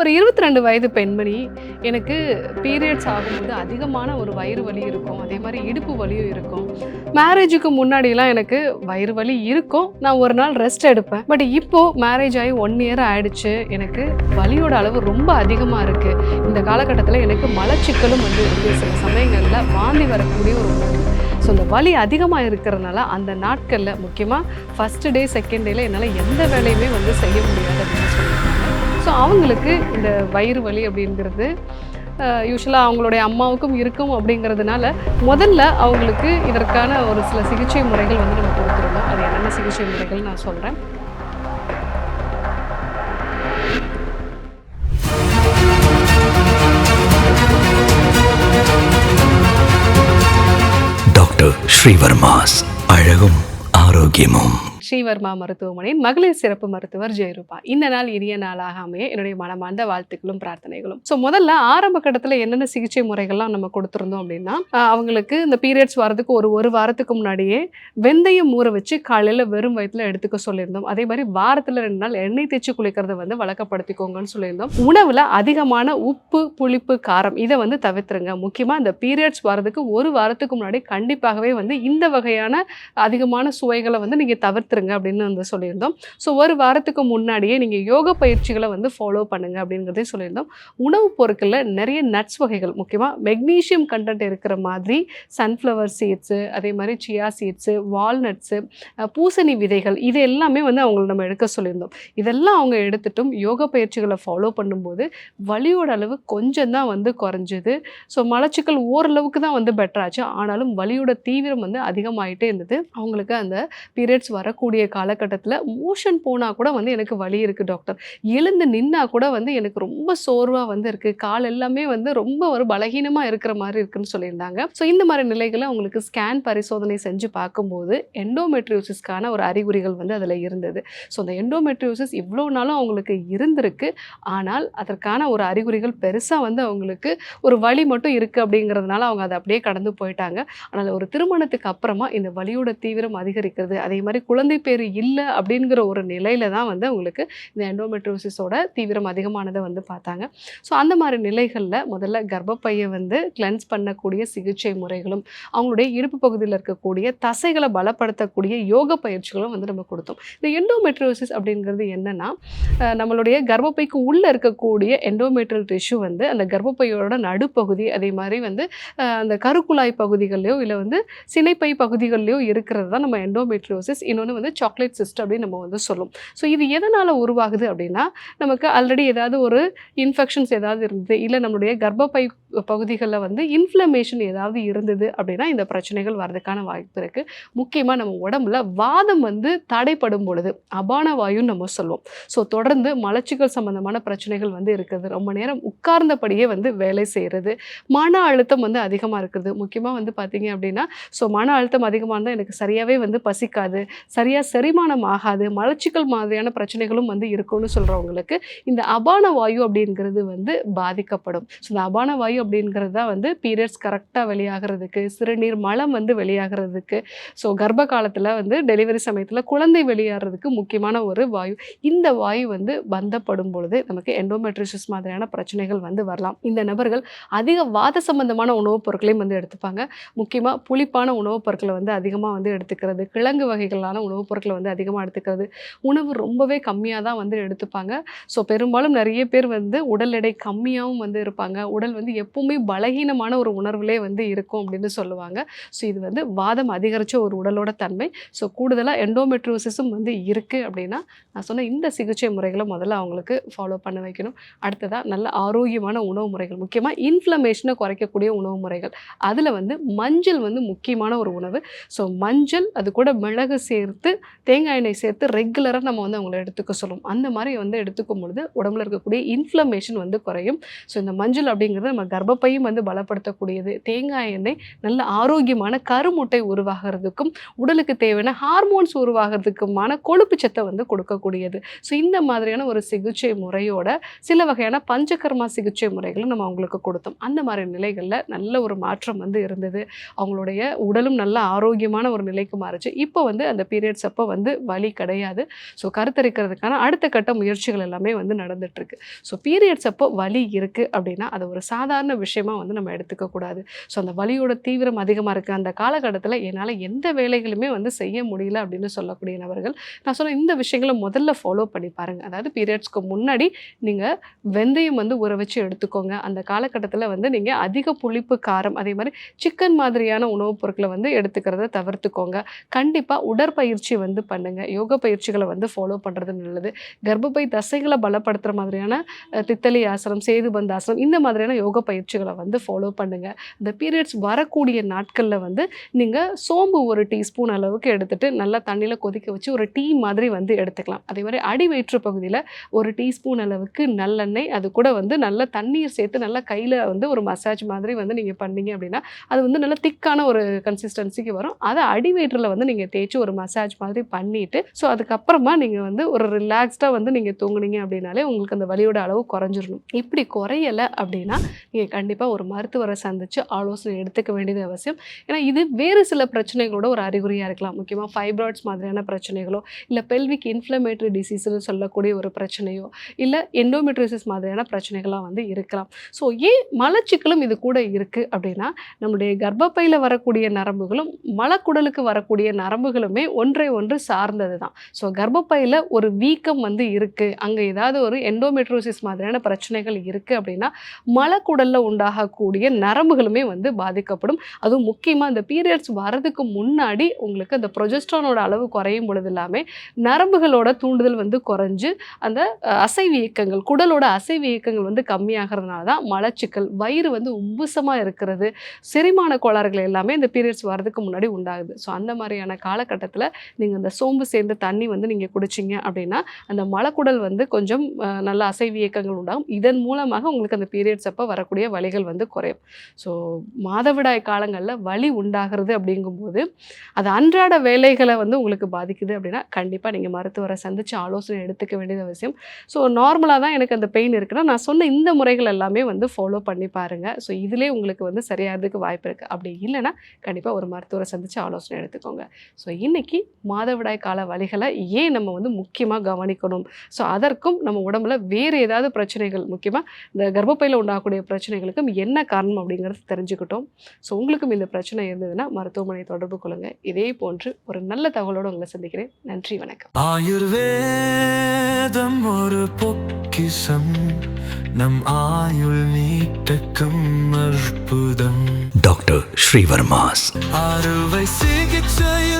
ஒரு இருபத்தி ரெண்டு வயது பெண்மணி எனக்கு பீரியட்ஸ் ஆகும்போது அதிகமான ஒரு வயிறு வலி இருக்கும். அதே மாதிரி இடுப்பு வலியும் இருக்கும். மேரேஜுக்கு முன்னாடிலாம் எனக்கு வயிறு வலி இருக்கும். நான் ஒரு நாள் ரெஸ்ட் எடுப்பேன். பட் இப்போது மேரேஜ் ஆகி ஒன் இயர் ஆயிடுச்சு. எனக்கு வலியோட அளவு ரொம்ப அதிகமாக இருக்குது இந்த காலகட்டத்தில் எனக்கு மலச்சிக்கலும் வந்து இருக்குது சில சமயங்களில் வாந்தி வரக்கூடிய ஒரு ஸோ இந்த வலி அதிகமாக இருக்கிறதுனால அந்த நாட்களில் முக்கியமாக ஃபஸ்ட்டு டே செகண்ட் டேயில் என்னால் எந்த வேலையுமே வந்து செய்ய முடியாது அப்படின்னு சொல்லியிருக்காங்க ஸோ அவங்களுக்கு இந்த வயிறு வலி அப்படிங்கிறது யூஸ்வலாக அவங்களுடைய அம்மாவுக்கும் இருக்கும் அப்படிங்கிறதுனால முதல்ல அவங்களுக்கு இதற்கான ஒரு சில சிகிச்சை முறைகள் வந்து நம்ம கொடுத்துருந்தோம் அது என்னென்ன சிகிச்சை முறைகள் நான் சொல்கிறேன் டாக்டர் ஸ்ரீவர்மாஸ் அழகும் ஆரோக்கியமும். ஸ்ரீவர்மா மருத்துவமனையின் மகளிர் சிறப்பு மருத்துவர் ஜெயரூபா. இந்த நாள் இனிய நாளாக அமைய என்னுடைய மனமார்ந்த வாழ்த்துக்களும் பிரார்த்தனைகளும். ஸோ முதல்ல ஆரம்ப கட்டத்தில் என்னென்ன சிகிச்சை முறைகள்லாம் நம்ம கொடுத்துருந்தோம் அப்படின்னா அவங்களுக்கு இந்த பீரியட்ஸ் வரதுக்கு ஒரு ஒரு வாரத்துக்கு முன்னாடியே வெந்தயம் ஊற வச்சு காலையில் வெறும் வயிற்றுல எடுத்துக்க சொல்லியிருந்தோம். அதே மாதிரி வாரத்தில் ரெண்டு நாள் எண்ணெய் தேய்ச்சி குளிக்கிறத வந்து வழக்கப்படுத்திக்கோங்கன்னு சொல்லியிருந்தோம். உணவில் அதிகமான உப்பு புளிப்பு காரம் இதை வந்து தவிர்த்துருங்க. முக்கியமாக இந்த பீரியட்ஸ் வரதுக்கு ஒரு வாரத்துக்கு முன்னாடி கண்டிப்பாகவே வந்து இந்த வகையான அதிகமான சுவைகளை வந்து நீங்கள் தவிர்த்துருங்க. அப்படின்னு வந்து சொல்லியிருந்தோம். ஸோ ஒரு வாரத்துக்கு முன்னாடியே நீங்கள் யோக பயிற்சிகளை வந்து ஃபாலோ பண்ணுங்க அப்படிங்கிறதையும் சொல்லியிருந்தோம். உணவுப் பொருட்களில் நிறைய நட்ஸ் வகைகள் முக்கியமாக மெக்னீஷியம் கண்டென்ட் இருக்கிற மாதிரி சன்ஃப்ளவர் சீட்ஸு அதே மாதிரி சியா சீட்ஸு வால்நட்ஸு பூசணி விதைகள் இது எல்லாமே வந்து அவங்களை நம்ம எடுக்க சொல்லியிருந்தோம். இதெல்லாம் அவங்க எடுத்துட்டும் யோக பயிற்சிகளை ஃபாலோ பண்ணும்போது வலியோட அளவு கொஞ்சம் தான் வந்து குறைஞ்சது. ஸோ மலச்சிக்கல் ஓரளவுக்கு தான் வந்து பெட்டர் ஆச்சு. ஆனாலும் வலியோட தீவிரம் வந்து அதிகமாயிட்டே இருந்தது. அவங்களுக்கு அந்த பீரியட்ஸ் வரக்கூடிய காலகட்டத்தில் மோஷன் போனால் கூட வந்து எனக்கு வலி இருக்குது டாக்டர் எழுந்து நின்னா கூட வந்து எனக்கு ரொம்ப சோர்வாக வந்து இருக்குது கால் எல்லாமே வந்து ரொம்ப ஒரு பலகீனமாக இருக்கிற மாதிரி இருக்குன்னு சொல்லியிருந்தாங்க. ஸோ இந்த மாதிரி நிலைகளை அவங்களுக்கு ஸ்கேன் பரிசோதனை செஞ்சு பார்க்கும்போது எண்டோமெட்ரியோசிஸ்க்கான ஒரு அறிகுறிகள் வந்து அதில் இருந்தது. ஸோ அந்த எண்டோமெட்ரியோசிஸ் இவ்வளோ நாளும் அவங்களுக்கு இருந்திருக்கு. ஆனால் அதற்கான ஒரு அறிகுறிகள் பெருசாக வந்து அவங்களுக்கு ஒரு வலி மட்டும் இருக்குது அப்படிங்கிறதுனால அவங்க அதை அப்படியே கடந்து போயிட்டாங்க. ஆனால் ஒரு திருமணத்துக்கு அப்புறமா இந்த வலியோட தீவிரம் அதிகரிக்கிறது அதே மாதிரி குழந்தை பேர் இல்லை அப்படிங்கிற ஒரு நிலையில தான் வந்து அவங்களுக்கு இந்த எண்டோமெட்ரோசிஸோட தீவிரம் அதிகமானதை வந்து பார்த்தாங்க. ஸோ அந்த மாதிரி நிலைகளில் முதல்ல கர்ப்பப்பையை வந்து கிளென்ஸ் பண்ணக்கூடிய சிகிச்சை முறைகளும் அவங்களுடைய இடுப்பு பகுதியில் இருக்கக்கூடிய தசைகளை பலப்படுத்தக்கூடிய யோக பயிற்சிகளும் வந்து நம்ம கொடுத்தோம். இந்த எண்டோமெட்ரோசிஸ் அப்படிங்கிறது என்னன்னா நம்மளுடைய கர்ப்பப்பைக்கு உள்ளே இருக்கக்கூடிய எண்டோமெட்ரியல் டிஷ்யூ வந்து அந்த கர்ப்பப்பையோட நடுப்பகுதி அதே மாதிரி வந்து அந்த கருக்குழாய் பகுதிகள்லையோ இல்லை வந்து சினைப்பை பகுதிகள்லையோ இருக்கிறது தான் நம்ம எண்டோமெட்ரியோசிஸ் இன்னொன்று வந்து சாக்லேட் சிஸ்ட் அப்படின்னு நம்ம வந்து சொல்லும். ஸோ இது எதனால் உருவாகுது அப்படின்னா நமக்கு ஆல்ரெடி ஏதாவது ஒரு இன்ஃபெக்ஷன்ஸ் ஏதாவது இருந்தது இல்லை நம்மளுடைய கர்ப்பப்பை பகுதிகளில் வந்து இன்ஃப்ளமேஷன் ஏதாவது இருந்தது அப்படின்னா இந்த பிரச்சனைகள் வர்றதுக்கான வாய்ப்பு இருக்குது முக்கியமாக நம்ம உடம்புல வாதம் வந்து தடைப்படும் பொழுது அபான வாயுன்னு நம்ம சொல்லுவோம். ஸோ தொடர்ந்து மலச்சிக்கல் சம்மந்தமான பிரச்சனைகள் வந்து இருக்குது. ரொம்ப நேரம் உட்கார்ந்தபடியே வந்து வேலை செய்கிறது மன அழுத்தம் வந்து அதிகமாக இருக்குது. முக்கியமாக வந்து பார்த்தீங்க அப்படின்னா ஸோ மன அழுத்தம் அதிகமாக இருந்தால் எனக்கு சரியாகவே வந்து பசிக்காது சரியாக செரிமானம் ஆகாது மலச்சிக்கல் மாதிரியான பிரச்சனைகளும் வந்து இருக்கும்னு சொல்கிறவங்களுக்கு இந்த அபான வாயு அப்படிங்கிறது வந்து பாதிக்கப்படும். ஸோ இந்த அபான வாயு அப்படிங்கிறது தான் வந்து பீரியட்ஸ் கரெக்டாக வெளியாகிறதுக்கு சிறுநீர் மலம் வந்து வெளியாகிறதுக்கு. ஸோ கர்ப்ப காலத்தில் வந்து டெலிவரி சமயத்தில் குழந்தை வெளியாகிறதுக்கு முக்கியமான ஒரு வாயு. இந்த வாயு வந்து பந்தப்படும் பொழுது நமக்கு எண்டோமெட்ரிசிஸ் மாதிரியான பிரச்சனைகள் வந்து வரலாம். இந்த நபர்கள் அதிக வாத சம்பந்தமான உணவுப் பொருட்களையும் வந்து எடுத்துப்பாங்க. முக்கியமாக புளிப்பான உணவுப் பொருட்களை வந்து அதிகமாக வந்து எடுத்துக்கிறது கிழங்கு வகைகளான உணவுப் பொருட்களை வந்து அதிகமாக எடுத்துக்கிறது. உணவு ரொம்பவே கம்மியாக தான் வந்து எடுத்துப்பாங்க. ஸோ பெரும்பாலும் நிறைய பேர் வந்து உடல் எடை கம்மியாகவும் வந்து இருப்பாங்க. உடல் வந்து எப்பவுமே பலகீனமான ஒரு உணர்வுலே வந்து இருக்கும் அப்படின்னு சொல்லுவாங்க. ஸோ இது வந்து வாதம் அதிகரித்த ஒரு உடலோட தன்மை. ஸோ கூடுதலாக எண்டோமெட்ரோசிஸும் வந்து இருக்குது அப்படின்னா நான் சொன்ன இந்த சிகிச்சை முறைகளை முதல்ல அவங்களுக்கு ஃபாலோ பண்ண வைக்கணும். அடுத்ததாக நல்ல ஆரோக்கியமான உணவு முறைகள் முக்கியமாக இன்ஃப்ளமேஷனை குறைக்கக்கூடிய உணவு முறைகள். அதில் வந்து மஞ்சள் வந்து முக்கியமான ஒரு உணவு. ஸோ மஞ்சள் அது கூட மிளகு சேர்த்து தேங்காய் எண்ணெய் சேர்த்து ரெகுலராக நம்ம வந்து அவங்கள எடுத்துக்க சொல்லுவோம் அந்த மாதிரி வந்து எடுத்துக்கும் பொழுது உடம்புல இருக்கக்கூடிய இன்ஃப்ளமேஷன் வந்து குறையும். ஸோ இந்த மஞ்சள் அப்படிங்கிறது நம்ம கர்ப்பப்பையும் வந்து பலப்படுத்தக்கூடியது. தேங்காய் எண்ணெய் நல்ல ஆரோக்கியமான கருமுட்டை உருவாகிறதுக்கும் உடலுக்கு தேவையான ஹார்மோன்ஸ் உருவாகிறதுக்குமான கொழுப்பு சத்தை வந்து கொடுக்கக்கூடியது. ஸோ இந்த மாதிரியான ஒரு சிகிச்சை முறையோட சில வகையான பஞ்சகர்மா சிகிச்சை முறைகளும் நம்ம அவங்களுக்கு கொடுத்தோம். அந்த மாதிரி நிலைகளில் நல்ல ஒரு மாற்றம் வந்து இருந்தது. அவங்களுடைய உடலும் நல்ல ஆரோக்கியமான ஒரு நிலைக்கு மாறுச்சு. இப்போ வந்து அந்த பீரியட்ஸ் பீரியட்ஸ் அப்போ வந்து வலி கிடையாது. ஸோ கருத்தரிக்கிறதுக்கான அடுத்த கட்ட முயற்சிகள் எல்லாமே வந்து நடந்துட்டுருக்கு. ஸோ பீரியட்ஸ் அப்போ வலி இருக்குது அப்படின்னா அது ஒரு சாதாரண விஷயமா வந்து நம்ம எடுத்துக்கக்கூடாது ஸோ அந்த வலியோட தீவிரம் அதிகமாக இருக்குது அந்த காலகட்டத்தில் என்னால் எந்த வேலைகளுமே வந்து செய்ய முடியல அப்படின்னு சொல்லக்கூடிய நபர்கள் நான் சொன்ன இந்த விஷயங்களை முதல்ல ஃபாலோ பண்ணி பாருங்கள் அதாவது பீரியட்ஸ்க்கு முன்னாடி நீங்கள் வெந்தயம் வந்து ஊற வச்சு எடுத்துக்கோங்க. அந்த காலகட்டத்தில் வந்து நீங்கள் அதிக புளிப்பு காரம் அதே மாதிரி சிக்கன் மாதிரியான உணவுப் பொருட்களை வந்து எடுத்துக்கிறத தவிர்த்துக்கோங்க. கண்டிப்பாக உடற்பயிற்சி வந்து பண்ணுங்கள் யோக பயிற்சிகளை வந்து ஃபாலோ பண்ணுறது நல்லது. கர்ப்பப்பை தசைகளை பலப்படுத்துகிற மாதிரியான தித்தளி தித்தலி ஆசனம் சேதுபந்த ஆசனம் இந்த மாதிரியான யோக பயிற்சிகளை வந்து ஃபாலோ பண்ணுங்கள் இந்த பீரியட்ஸ் வரக்கூடிய நாட்களில் வந்து நீங்கள் சோம்பு ஒரு டீஸ்பூன் அளவுக்கு எடுத்துகிட்டு நல்லா தண்ணியில் கொதிக்க வச்சு ஒரு டீ மாதிரி வந்து எடுத்துக்கலாம். அதே மாதிரி அடி வயிற்று பகுதியில் ஒரு டீஸ்பூன் அளவுக்கு நல்லெண்ணெய் அது கூட வந்து நல்ல தண்ணீர் சேர்த்து நல்லா கையில் வந்து ஒரு மசாஜ் மாதிரி வந்து நீங்கள் பண்ணீங்க அப்படின்னா அது வந்து நல்ல திக்கான ஒரு கன்சிஸ்டன்சிக்கு வரும். அதை அடி வயிற்றில் வந்து நீங்கள் தேய்ச்சி ஒரு மசாஜ் மாதிரி பண்ணிவிட்டு ஸோ அதுக்கப்புறமா நீங்கள் வந்து ஒரு ரிலாக்ஸ்டாக வந்து நீங்கள் தூங்குனீங்க அப்படின்னாலே உங்களுக்கு அந்த வலியோட அளவு குறைஞ்சிடணும். இப்படி குறையலை அப்படின்னா நீங்கள் கண்டிப்பாக ஒரு மருத்துவரை சந்தித்து ஆலோசனை எடுத்துக்க வேண்டியது அவசியம். ஏன்னா இது வேறு சில பிரச்சனைகளோட ஒரு அறிகுறியாக இருக்கலாம். முக்கியமாக ஃபைப்ராய்ட்ஸ் மாதிரியான பிரச்சனைகளோ இல்லை பெல்விக் இன்ஃப்ளமேட்டரி டிசீஸ்னு சொல்லக்கூடிய ஒரு பிரச்சனையோ இல்லை எண்டோமெட்ரிசிஸ் மாதிரியான பிரச்சனைகள்லாம் வந்து இருக்கலாம். ஸோ ஏன் மலச்சிக்கலும் இது கூட இருக்குது அப்படின்னா நம்முடைய கர்ப்பப்பையில் வரக்கூடிய நரம்புகளும் மலக்குடலுக்கு வரக்கூடிய நரம்புகளுமே ஒன்றை ஒன்று சார்ந்தது தான் ஸோ கர்ப்பப்பையில் ஒரு வீக்கம் வந்து இருக்குது அங்கே ஏதாவது ஒரு எண்டோமெட்ரோசிஸ் மாதிரியான பிரச்சனைகள் இருக்குது அப்படின்னா மலக்குடலில் உண்டாகக்கூடிய நரம்புகளுமே வந்து பாதிக்கப்படும். அதுவும் முக்கியமாக இந்த பீரியட்ஸ் வரதுக்கு முன்னாடி உங்களுக்கு அந்த ப்ரொஜெஸ்ட்ரானோட அளவு குறையும் பொழுது எல்லாமே நரம்புகளோட தூண்டுதல் வந்து குறைஞ்சு அந்த அசைவு இயக்கங்கள் குடலோட அசைவு இயக்கங்கள் வந்து கம்மியாகிறதுனால தான் மலச்சிக்கல் வயிறு வந்து உப்புசமாக இருக்கிறது செரிமான கோளாறுகள் எல்லாமே இந்த பீரியட்ஸ் வரதுக்கு முன்னாடி உண்டாகுது. ஸோ அந்த மாதிரியான காலகட்டத்தில் நீங்கள் அந்த சோம்பு சேர்ந்த தண்ணி வந்து நீங்கள் குடிச்சிங்க அப்படின்னா அந்த மலக்குடல் வந்து கொஞ்சம் நல்ல அசைவு இயக்கங்கள் உண்டாகும். இதன் மூலமாக உங்களுக்கு அந்த பீரியட்ஸ் அப்போ வரக்கூடிய வலிகள் வந்து குறையும். ஸோ மாதவிடாய் காலங்களில் வலி உண்டாகிறது அப்படிங்கும்போது அது அன்றாட வேலைகளை வந்து உங்களுக்கு பாதிக்குது அப்படின்னா கண்டிப்பாக நீங்கள் மருத்துவரை சந்தித்து ஆலோசனை எடுத்துக்க வேண்டியது அவசியம். ஸோ நார்மலாக தான் எனக்கு அந்த பெயின் இருக்குன்னா நான் சொன்ன இந்த முறைகள் எல்லாமே வந்து ஃபாலோ பண்ணி பாருங்கள் ஸோ இதிலே உங்களுக்கு வந்து சரியாகிறதுக்கு வாய்ப்பு இருக்குது அப்படி இல்லைன்னா கண்டிப்பாக ஒரு மருத்துவரை சந்தித்து ஆலோசனை எடுத்துக்கோங்க. ஸோ இன்றைக்கி மாதவிடாய் கால வலிகளை ஏன் நம்ம வந்து முக்கியமாக கவனிக்கணும்? ஸோ அதற்கும் நம்ம உடம்புல வேறு ஏதாவது பிரச்சனைகள் முக்கியமாக இந்த கர்ப்பப்பையில் உண்டாகக்கூடிய பிரச்சனைகளுக்கும் என்ன காரணம் அப்படிங்கிறது தெரிஞ்சுக்கிட்டோம். ஸோ உங்களுக்கும் இந்த பிரச்சனை இருந்ததுன்னா மருத்துவமனை தொடர்பு கொள்ளுங்கள் இதே போன்று ஒரு நல்ல தகவலோடு உங்களை சந்திக்கிறேன். நன்றி வணக்கம். ஆயுர்வேதம் ஒரு பொக்கிஷம். நம் ஆயுள் நீட்டக்கும் அற்புதம். டாக்டர் ஸ்ரீவர்மாஸ். அறுவை சிகிச்சையில்லா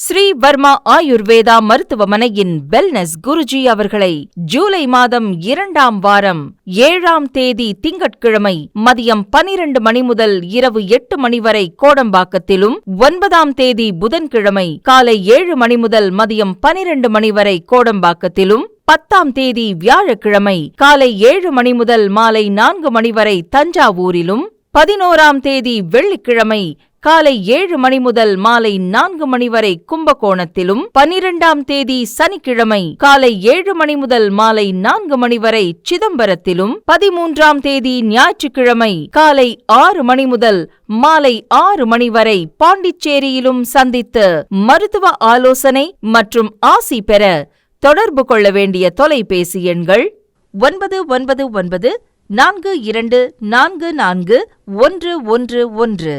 ஸ்ரீ வர்மா ஆயுர்வேதா மருத்துவமனையின் வெல்னஸ் குருஜி அவர்களை ஜூலை மாதம் இரண்டாம் வாரம் ஏழாம் தேதி திங்கட்கிழமை மதியம் பனிரண்டு மணி முதல் இரவு எட்டு மணி வரை கோடம்பாக்கத்திலும் ஒன்பதாம் தேதி புதன்கிழமை காலை ஏழு மணி முதல் மதியம் பனிரண்டு மணி வரை கோடம்பாக்கத்திலும் பத்தாம் தேதி வியாழக்கிழமை காலை ஏழு மணி முதல் மாலை நான்கு மணி வரை தஞ்சாவூரிலும் பதினோராம் தேதி வெள்ளிக்கிழமை காலை ஏழு மணி முதல் மாலை நான்கு மணி வரை கும்பகோணத்திலும் பனிரெண்டாம் தேதி சனிக்கிழமை காலை ஏழு மணி முதல் மாலை நான்கு மணி வரை சிதம்பரத்திலும் பதிமூன்றாம் தேதி ஞாயிற்றுக்கிழமை காலை ஆறு மணி முதல் மாலை ஆறு மணி வரை பாண்டிச்சேரியிலும் சந்தித்து மருத்துவ ஆலோசனை மற்றும் ஆசி பெற தொடர்பு கொள்ள வேண்டிய தொலைபேசி எண்கள் ஒன்பது ஒன்பது ஒன்பது நான்கு இரண்டு நான்கு நான்கு ஒன்று ஒன்று ஒன்று.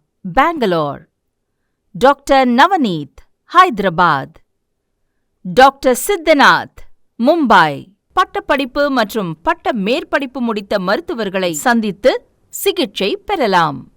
Bengaluru doctor Navneeth Hyderabad doctor Siddhanath Mumbai பட்டப்படிப்பு மற்றும் பட்ட மேற்படிப்பு முடித்த மருத்துவர்களை சந்தித்து சிகிச்சை பெறலாம்.